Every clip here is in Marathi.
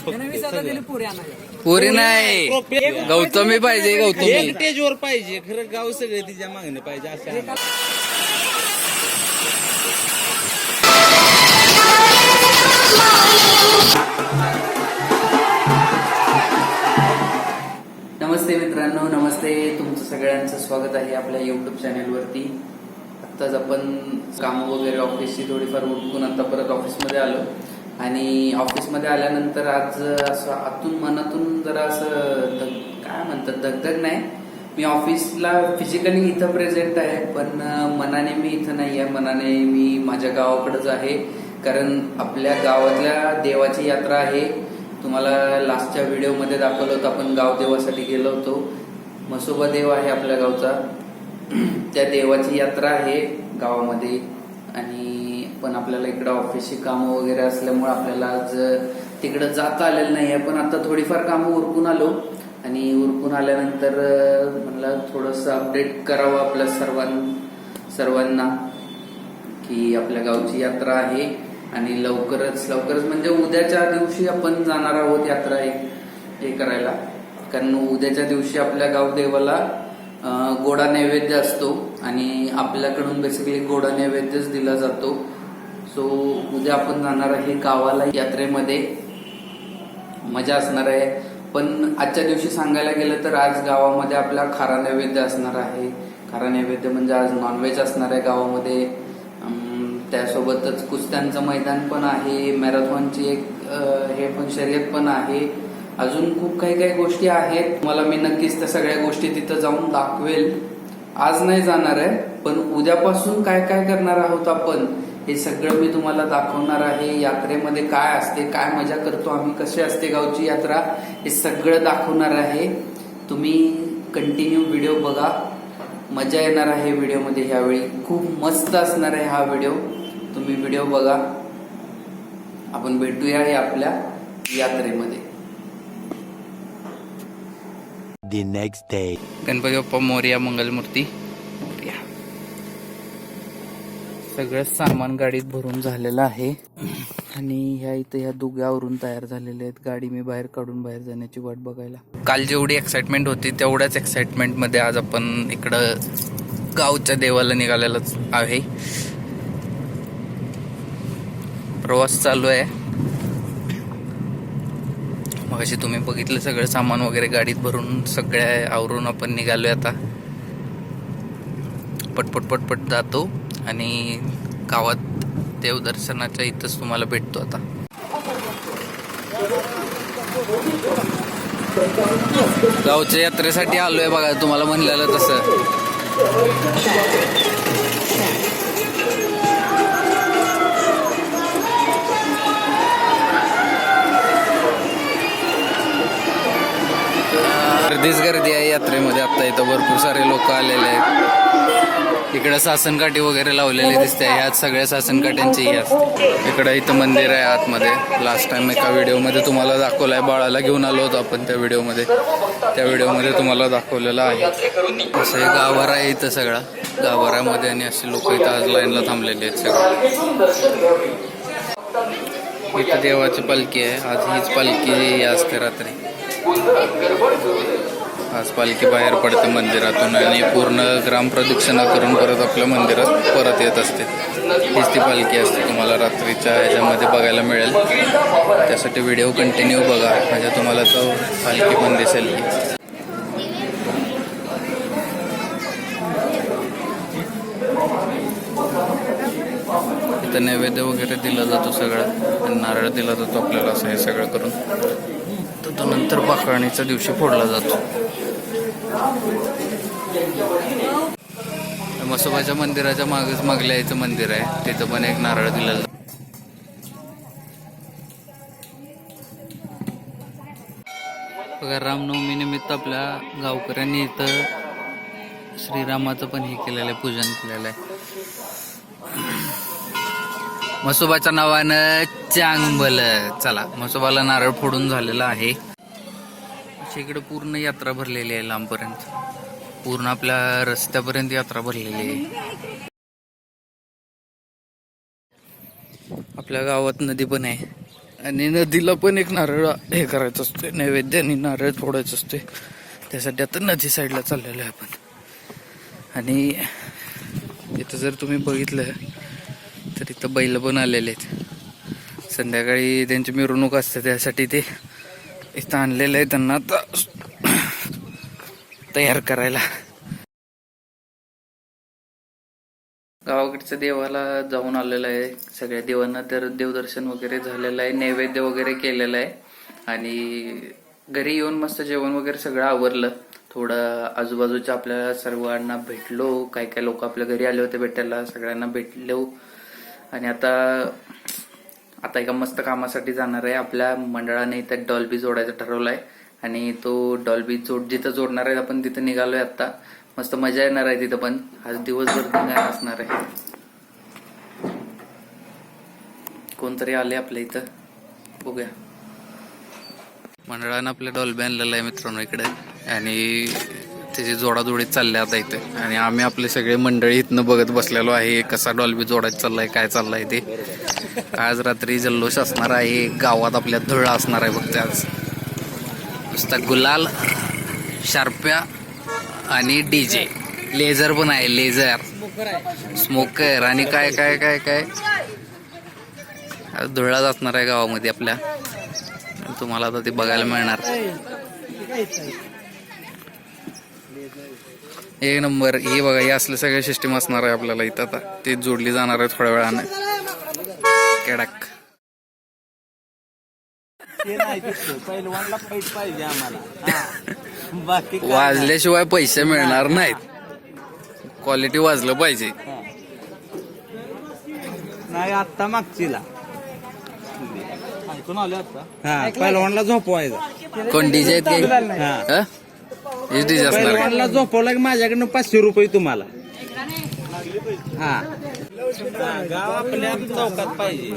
पाहिजे पुरे नाही. गौतमी पाहिजे गौतमी. एकटेजवर पाहिजे. खरं गाव सगळे तिच्या मागणे पाहिजे असं नमस्ते मित्रांनो नमस्ते. तुमचं सगळ्यांचं स्वागत आहे आपल्या युट्यूब चॅनेलवरती आत्ताच आपण कामं वगैरे ऑफिसची थोडीफार उठकून आता परत ऑफिसमध्ये आलो. आणि ऑफिसमध्ये आल्यानंतर आज असं आतून मनातून जरा असं धग काय म्हणतात धगधग नाही. मी ऑफिसला फिजिकली इथं प्रेझेंट आहे पण मनाने मी इथं नाही आहे मनाने मी माझ्या गावाकडेच आहे. कारण आपल्या गावातल्या देवाची यात्रा आहे. तुम्हाला लास्टच्या व्हिडिओमध्ये दाखवलं होतं आपण गाव देवासाठी गेलो होतो. मसोबा देव आहे आपल्या गावचा. त्या देवाची यात्रा आहे गावामध्ये. आणि पण आपल्याला इकडं ऑफिसची कामं वगैरे असल्यामुळे आपल्याला आज तिकडं जाता आलेलं नाही आहे पण आता थोडीफार कामं उरकून आलो. आणि उरकून आल्यानंतर म्हणलं थोडंसं अपडेट करावं आपल्या सर्वां सर्वांना की आपल्या गावची यात्रा आहे आणि लवकरच लवकरच म्हणजे उद्याच्या दिवशी आपण जाणार आहोत यात्रा हे हे करायला. कारण उद्याच्या दिवशी आपल्या गावदेवाला गोडा नैवेद्य असतो. आणि आपल्याकडून बेसिकली गोडा नैवेद्यच दिला जातो. सो उद्या आपण जाणार आहे गावाला यात्रेमध्ये. मजा असणार आहे. पण आजच्या दिवशी सांगायला गेलं तर आज गावामध्ये आपला खारा नैवेद्य असणार आहे. खारा नैवेद्य म्हणजे आज नॉनव्हेज असणार आहे गावामध्ये. त्यासोबतच कुस्त्यांचं मैदान पण आहे. मॅरेथॉनची एक हे पण शर्यत पण आहे. अजून खूप काही काही गोष्टी आहेत. मला मी नक्कीच त्या सगळ्या गोष्टी तिथं जाऊन दाखवेल. आज नाही जाणार आहे पण उद्यापासून काय काय करणार आहोत आपण हे सगळं मी तुम्हाला दाखवणार आहे. यात्रेमध्ये काय असते काय मजा करतो आम्ही कशी असते गावची यात्रा हे सगळं दाखवणार आहे. तुम्ही कंटिन्यू व्हिडिओ बघा. मजा येणार आहे व्हिडिओमध्ये ह्यावेळी. खूप मस्त असणार आहे हा व्हिडिओ तुम्ही व्हिडिओ बघा. आपण भेटूया या आपल्या यात्रेमध्ये. Next day. गणपती बाप्पा मोर्या मंगलमूर्ती मोरया. सगळं सामान गाडीत भरून झालेलं आहे. आणि ह्या इथं ह्या दुग्यावरून तयार झालेल्या आहेत. गाडी मी बाहेर काढून बाहेर जाण्याची वाट बघायला. काल जेवढी एक्साइटमेंट होती तेवढ्याच एक्साइटमेंटमध्ये आज आपण इकडं गावच्या देवाला निघालेलंच आहे. प्रवास चालू आहे. मग तुम्ही बघितलं सगळं सामान वगैरे गाडीत भरून सगळ्या आवरून आपण निघालोय आता. पटपट पटपट जातो. आणि गावात देवदर्शनाच्या इथंच तुम्हाला भेटतो आता. गावच्या यात्रेसाठी आलोय बघा तुम्हाला म्हणलेलं तसं. गर्दीच गर्दी आहे यात्रेमध्ये आता इथं भरपूर सारे लोक आलेले आहेत. इकडं सासनकाठी वगैरे लावलेले दिसते. ह्यात सगळ्या सासनकाठ्यांची ही असते इकडं इथं मंदिर आहे आतमध्ये. लास्ट टाइम एका व्हिडिओमध्ये तुम्हाला दाखवलं आहे बाळाला घेऊन आलो होतो आपण त्या व्हिडिओमध्ये. त्या व्हिडिओमध्ये तुम्हाला दाखवलेलं आहे. असं हे गाभारा आहे इथं सगळा. गाभाऱ्यामध्ये आणि असे लोक इथं आज लाईनला थांबलेले आहेत सगळे. इथं देवाची पालखी आहे. आज हीच पालखी असते रात्री. आज पालखी बाहेर पडते मंदिरातून आणि पूर्ण ग्राम प्रदक्षिणा करून परत आपल्या मंदिरात परत येत असते. हीच ती पालखी असते तुम्हाला रात्रीच्या ह्याच्यामध्ये बघायला मिळेल. त्यासाठी व्हिडिओ कंटिन्यू बघा म्हणजे तुम्हाला तो पालखी पण दिसेल. इथं नैवेद्य वगैरे दिला जातो सगळं. आणि नारळ दिला जातो आपल्याला असं हे सगळं करून. तर तो नंतर पाकळणीच्या दिवशी फोडला जातो. मसोबाच्या मंदिराच्या मागच मागल्या मंदिर आहे. तिथं पण एक नारळ दिलेला. बघा रामनवमी निमित्त आपल्या गावकऱ्यांनी इथं श्रीरामाचं पण हे केलेलं आहे पूजन केलेलं आहे. मसोबाच्या नावानं चांगबल चला मसोबाला नारळ फोडून झालेला आहे. आमच्या इकडे पूर्ण यात्रा भरलेली आहे लांबपर्यंत. पूर्ण आपल्या रस्त्यापर्यंत यात्रा भरलेली आहे. आपल्या गावात नदी पण आहे. आणि नदीला पण एक नारळ हे करायचं असते नैवेद्याने नारळ फोडायचं असते त्यासाठी आता नदी साईडला चाललेलो आहे आपण. आणि इथं जर तुम्ही बघितलं तर इथं बैल पण आलेले आहेत. संध्याकाळी त्यांची मिरवणूक असते त्यासाठी ते इथं आणलेलं आहे त्यांना तयार करायला. गावाकडच्या देवाला जाऊन आलेलं आहे. सगळ्या देवांना तर देवदर्शन वगैरे झालेलं आहे नैवेद्य वगैरे केलेलं आहे. आणि घरी येऊन मस्त जेवण वगैरे सगळं आवरलं. थोडं आजूबाजूच्या आपल्याला सर्वांना भेटलो. काय काय लोक आपल्या घरी आले होते भेटायला सगळ्यांना भेटलो. आणि आता आता एका मस्त कामासाठी जाणार आहे. आपल्या मंडळाने इथे डॉल्बी जोडायचं ठरवलंय. आणि तो डॉल्बी जोड जिथं जोडणार आहे आपण तिथं निघालोय आता. मस्त मजा येणार आहे तिथं पण. आज दिवसभर धिंगाणा असणार आहे. कोणतरी आले आपल्या इथं? बघूया. मंडळानं आपल्या डॉल्बी आणलेला आहे मित्रांनो इकडे. आणि त्याची जोडाजोडीत चालल्या आता इथे. आणि आम्ही आपले सगळे मंडळी इथनं बघत बसलेलो आहे. कसा डॉल्बी जोडायचं चाललाय काय चाललाय ते. आज रात्री जल्लोष असणार आहे. गावात आपल्या धुळा असणार आहे फक्त आज नुसता गुलाल शार्प्या आणि डीजे लेझर पण आहे लेझर. स्मोकर. आणि काय काय काय काय? आज धुळाच असणार आहे गावामध्ये आपल्या. तुम्हाला आता ते बघायला मिळणार. एक नंबर. हे बघा हे असले सगळे सिस्टीम असणार आहे आपल्याला इथं आता. ते जोडली जाणार आहे थोड्या वेळानं. कडक. ते नाही तिथं. पहिलवानला फाईट पाहिजे आम्हाला. हा. बाकी काय वाजल्याशिवाय पैसे मिळणार नाहीत. क्वालिटी वाजलं पाहिजे. नाही आत्ता मागचीला. ऐकून आले आता. हा पहिलवानला झोपवायचा. कोण डीजे आहेत काही हा? हा? हेच डीजे असणार. आहे. पहिलवानला झोपवला की माझ्याकडनं पाचशे रुपये तुम्हाला. हा, गाव आपल्या चौकात पाहिजे.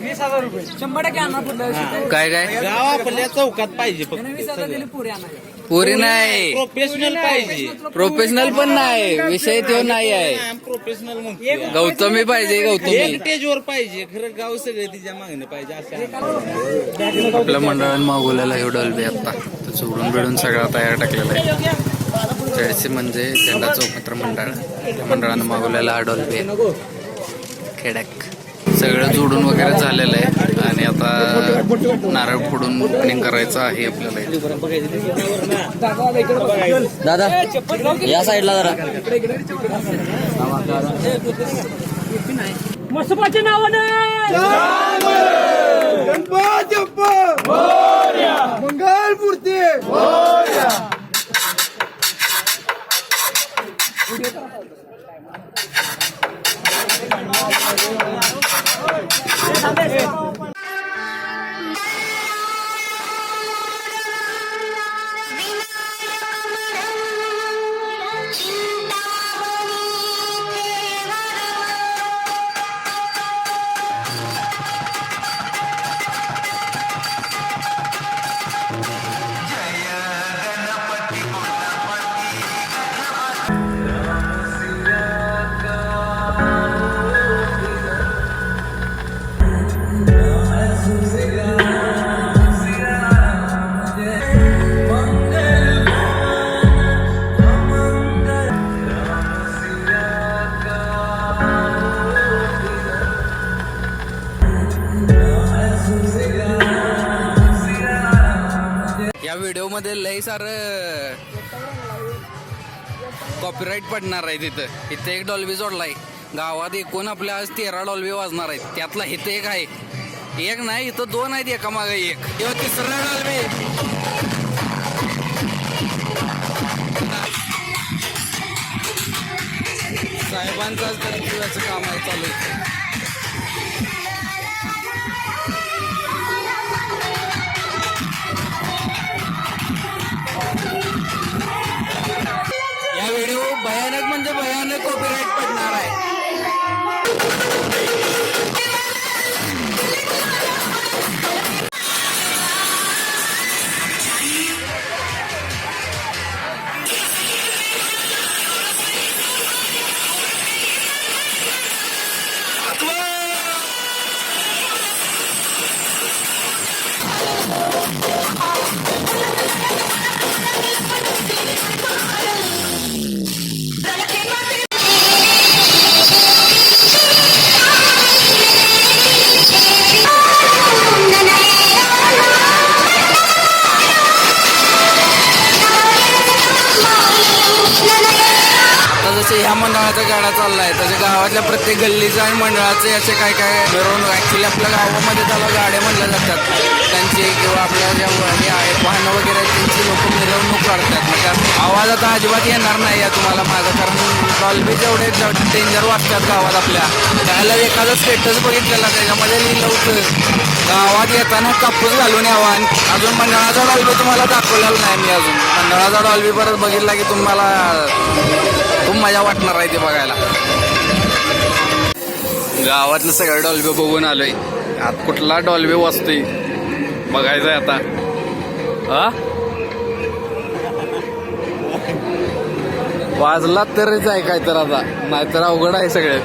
वीस हजार रुपये. शंभर टक्के आणणार पुढल्या वर्षी. काय काय? गाव आपल्या चौकात पाहिजे त्याने वीस हजार दिले पुरे आणायला पुरी नाही. प्रोफेशनल पाहिजे. प्रोफेशनल पण नाही. विषय तो नाही आहे. प्रोफेशनल म्हणतो गौतमी पाहिजे गौतमी. हेरिटेज वर पाहिजे. खरं गाव सगळे तिच्या मागणं पाहिजे असं आपल्या मंडळानं मागवलेला हे डॉल्बी आता. तो जोडून बिडून सगळा तयार टाकलेला आहे. जळसी म्हणजे झेंडा चौपत्र मंडळ. त्या मंडळानं मागवलेला हा डॉल्बी आहे. खेडक सगळं जोडून वगैरे झालेलं आहे. आणि आता नारळ फोडून ओपनिंग करायचं आहे आपल्याला. दादा या साईडला जरा. मसपाच्या नावाने व्हिडिओ मध्ये लय सार कॉपीराईट पडणार आहे तिथं. इथे एक डॉल्बी जोडलाय. गावात एकूण आपल्या आज तेरा डॉल्बी वाजणार आहेत. त्यातला इथे एक आहे. एक नाही इथं दोन आहेत एका मागे एक. किंवा तिसरा डॉल्बी. साहेबांचं तर काम आहे चालू. चालला आहे त्याच्या गावातल्या प्रत्येक गल्लीचं आणि मंडळाचे असे काय काय मिरवणूक ऍक्च्युली आपल्या गावामध्ये त्याला गाड्या म्हणल्या जातात. त्यांची किंवा आपल्या ज्या हे आहेत वाहनं वगैरे आहेत, त्यांची लोक मिरवणूक काढतात. मग आवाज आता अजिबात येणार नाही आहे तुम्हाला माझं कारण डॉल्बी जेवढे डेंजर वाटतात गावात आपल्या. त्याला एखादं स्टेटस बघितलेला त्याच्यामध्ये लिहिलं होतं. गावात येताना कापूस घालून यावा. आणि अजून मंडळाचा डॉल्बी तुम्हाला दाखवलेला नाही मी अजून. मंडळाचा डॉल्बी परत बघितला की तुम्हाला खूप मजा वाटणार आहे ते बघायला. गावातलं सगळं डॉल्बी बघून आलोय. आत कुठला डॉल्बी वाचतोय बघायचंय आता. हा? वाजला तरच आहे काय तर आता. नाहीतर अवघड आहे सगळे.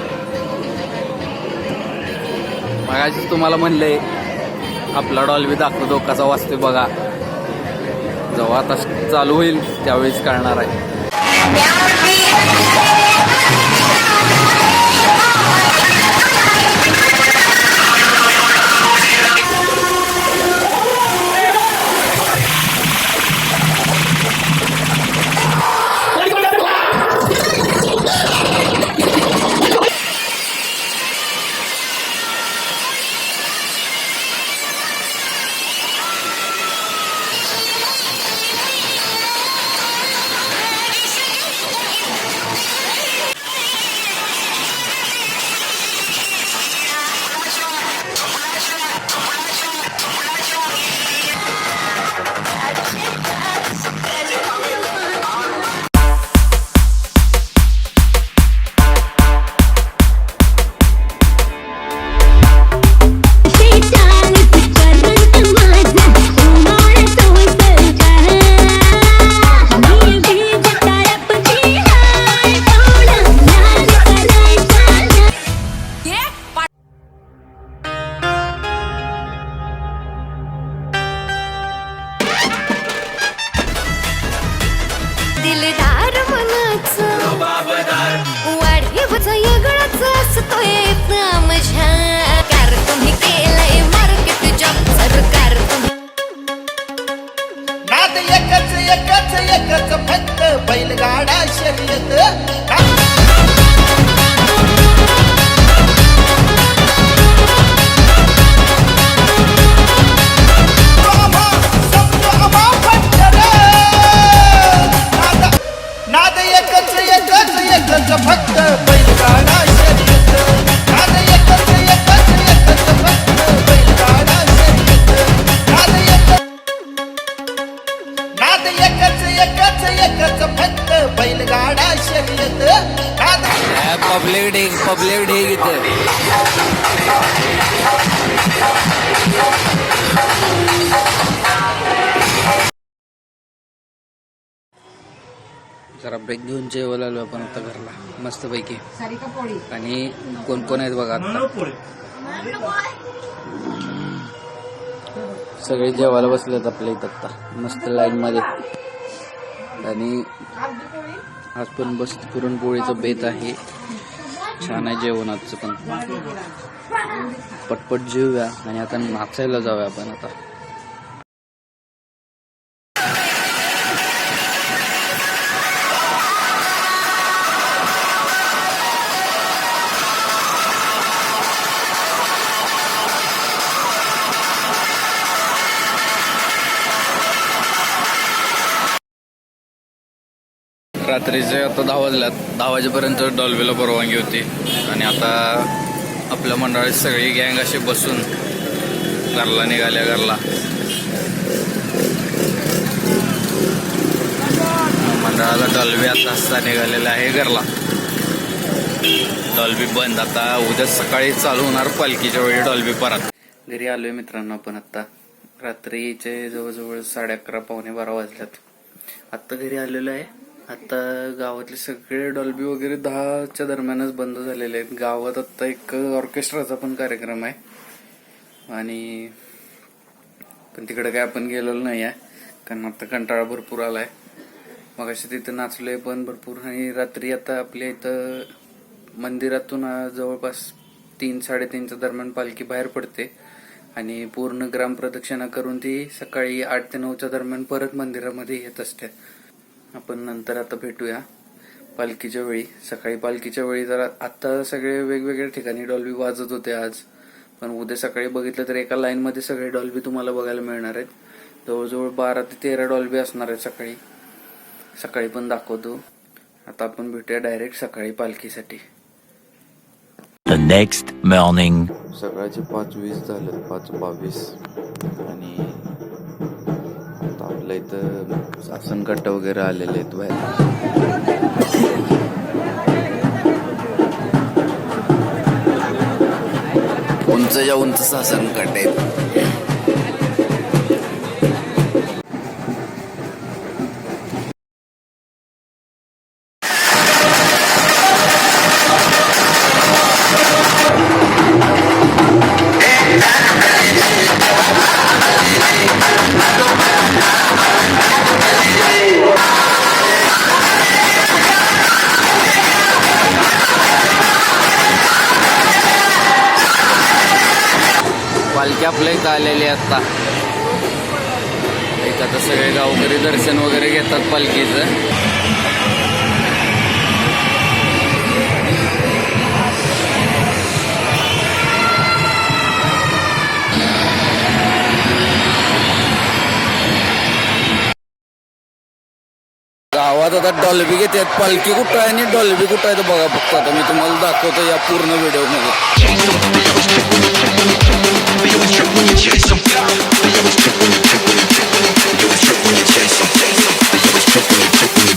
बघायचं तुम्हाला म्हणले आपला डॉल्बी दाखवतो कसा वाजते बघा. जेव्हा आता चालू होईल त्यावेळेस कळणार आहे. दिलदार मनाचं. वाढीवच वेगळाच असतोय माझ्या कार तुम्ही केलंय मार्केट जॉब सरकार नाद एकच एकच एकच फक्त बैलगाडा शर्यत. एकच फक्त बैलगाडा शर्यत नाद एकच एकच एकच फक्त बैलगाडा शर्यत नाद एकच नाद एकच एकच एकच फक्त बैलगाडा शर्यत पब्लिक डे पब्लिक डे इथं जरा ब्रेक घेऊन जेवायला आलो आपण आता घरला. मस्तपैकी. आणि कोण कोण आहेत बघा आता? सगळे जेवायला बसलेत आपल्या इथं आता. मस्त लाईन मध्ये. आणि आज पण बस पुरणपोळीचं बेत आहे. छान आहे जेवण आजचं पण. पटपट जेवूया आणि आता नाचायला जाऊया आपण आता. रात्रीचे आता दहा वाजल्यात. दहा वाजेपर्यंत डॉल्बीला परवानगी होती. आणि आता आपल्या मंडळाची सगळी गँग अशी बसून घरला निघाल्या घरला. मंडळाला डॉल्बी आता असता निघालेला आहे घरला. डॉल्बी बंद. आता उद्या सकाळी चालू होणार पालखीच्या वेळी डॉल्बी परत. घरी आलोय मित्रांनो आपण आता. रात्रीचे जवळजवळ साडे अकरा पावणे बारा वाजल्यात. आत्ता घरी आलेलो आहे. आता गावातले सगळे डॉल्बी वगैरे दहाच्या दरम्यानच बंद झालेले आहेत. गावात आता एक ऑर्केस्ट्राचा पण कार्यक्रम आहे. आणि पण तिकडे काय आपण गेलेलो नाही आहे. कारण आता कंटाळा भरपूर आलाय. मग असे तिथं नाचलोय पण भरपूर. आणि रात्री आता आपल्या इथं मंदिरातून जवळपास तीन साडेतीनच्या दरम्यान पालखी बाहेर पडते. आणि पूर्ण ग्राम प्रदक्षिणा करून ती सकाळी आठ ते नऊच्या दरम्यान परत मंदिरामध्ये येत असते. आपण नंतर आता भेटूया पालखीच्या वेळी. सकाळी पालखीच्या वेळी जरा आता सगळे वेगवेगळ्या ठिकाणी डॉल्बी वाजत होते आज. पण उद्या सकाळी बघितलं तर एका लाईन मध्ये सगळे डॉल्बी तुम्हाला बघायला मिळणार आहेत. जवळजवळ बारा ते तेरा डॉल्बी असणार आहेत सकाळी. सकाळी पण दाखवतो. आता आपण भेटूया डायरेक्ट सकाळी पालखीसाठी. Next morning. सकाळचे पाच वीस झाले पाच बावीस. आणि आता आपल्या इथं शासन कट्टा वगैरे आलेले आहेत बाहेर. उंचच्या उंच शासन कट्ट आहेत पालखीचं गावात आता डॉल्बी घेतात पालखी कुठं आहे आणि डॉल्बी कुठं आहे तर बघा फक्त. आता मी तुम्हाला दाखवतो या पूर्ण व्हिडिओमध्ये. Take go, take me,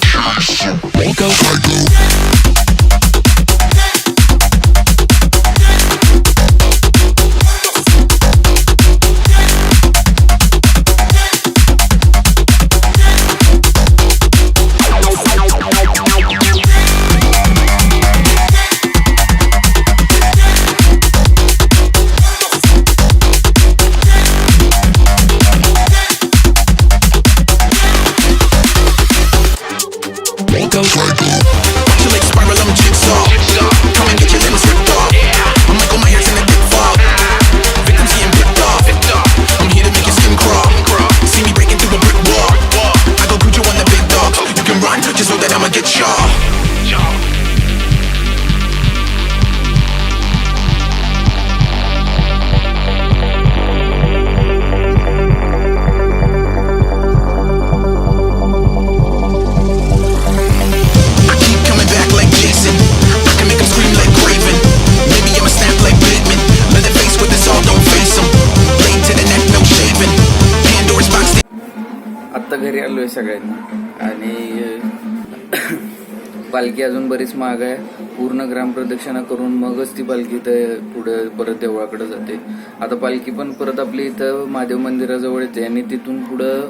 पालखी अजून बरीच महाग आहे. पूर्ण ग्रामप्रदक्षिणा करून मगच ती पालखी इथं पुढे परत देवळाकडे जाते. आता पालखी पण परत आपली इथं महादेव मंदिराजवळ येते आणि तिथून पुढं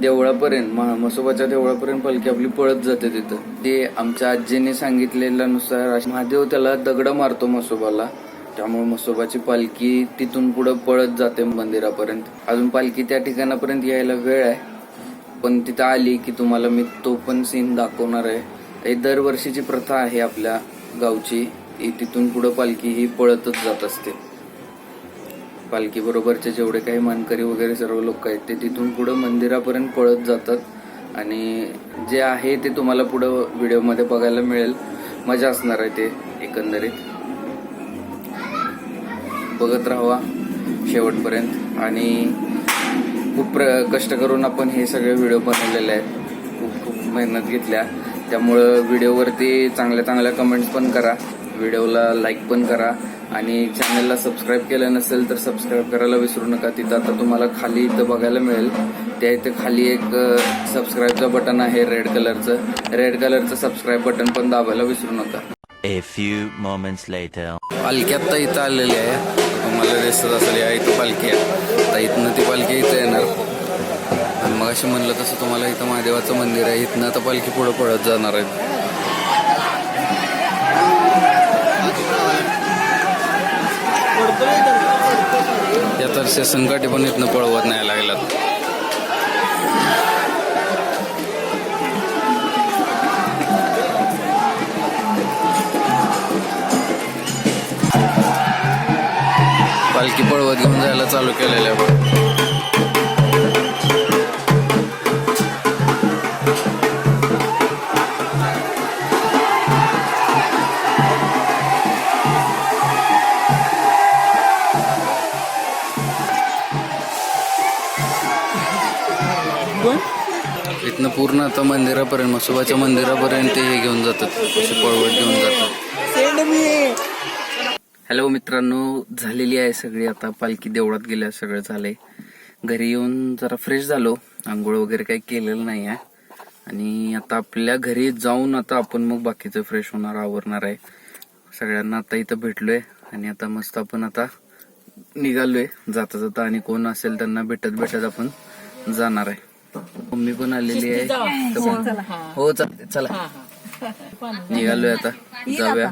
देवळापर्यंत महा- म्हसोबाच्या देवळापर्यंत पालखी आपली पळत जाते तिथं. ते आमच्या आजीने सांगितलेल्यानुसार अशी महादेव त्याला दगड मारतो म्हसोबाला. त्यामुळे म्हसोबाची पालखी तिथून पुढं पळत जाते मंदिरापर्यंत. अजून पालखी त्या ठिकाणापर्यंत यायला वेळ आहे. पण तिथं आली की तुम्हाला मी तो पण सीन दाखवणार आहे. ही दरवर्षीची प्रथा आहे आपल्या गावची. तिथून पुढं पालखी ही पळतच जात असते. पालखी बरोबरचे जेवढे काही मानकरी वगैरे सर्व लोक आहेत ते तिथून पुढं मंदिरापर्यंत पळत जातात. आणि जे आहे ते तुम्हाला पुढं व्हिडिओमध्ये बघायला मिळेल. मजा असणार आहे ते एकंदरीत. बघत राहावा शेवटपर्यंत. आणि खूप प्र कष्ट करून आपण हे सगळे व्हिडिओ बनवलेले आहेत. खूप खूप मेहनत घेतल्या. त्यामुळं व्हिडिओवरती चांगल्या चांगल्या कमेंट्स पण करा. व्हिडिओला लाईक पण करा. आणि चॅनलला सबस्क्राईब केलं नसेल तर सबस्क्राईब करायला विसरू नका. तिथं आता तुम्हाला खाली इथं बघायला मिळेल. त्या इथं खाली एक सबस्क्राईबचं बटन आहे रेड कलरचं रेड कलरचं सबस्क्राईब बटन पण दाबायला विसरू नका. A few moments later. पालखी आत्ता इथं आलेली आहे. तुम्हाला दिसत असेल या इथं पालखी आहे. आता इथनं ती पालखी इथं येणार. मगाशी म्हणलं तसं तुम्हाला इथं महादेवाचं मंदिर आहे. इथनं आता पालखी पुढं पळत जाणार आहे. या तर सेसनकाठी पण इथनं पळवत नाही लागल्यात. पालखी पळवत घेऊन जायला चालू केलेलं आहे. पूर्ण आता मंदिरापर्यंत मसोबाच्या मंदिरापर्यंत हे घेऊन जातात असे पळवट घेऊन जातात. हॅलो मित्रांनो झालेली आहे सगळी आता पालखी देवळात गेल्या सगळं झालंय. घरी येऊन जरा फ्रेश झालो आंघोळ वगैरे काही केलेलं नाही आहे. आणि आता आपल्या घरी जाऊन आता आपण मग बाकीचं फ्रेश होणार आवरणार आहे. सगळ्यांना आता इथं भेटलोय आणि आता मस्त आपण आता निघालोय. जाता जाता आणि कोण असेल त्यांना भेटत भेटत आपण जाणार आहे. मम्मी पण आलेली आहे. हो चालते चला. निघालोय आता. जाऊया.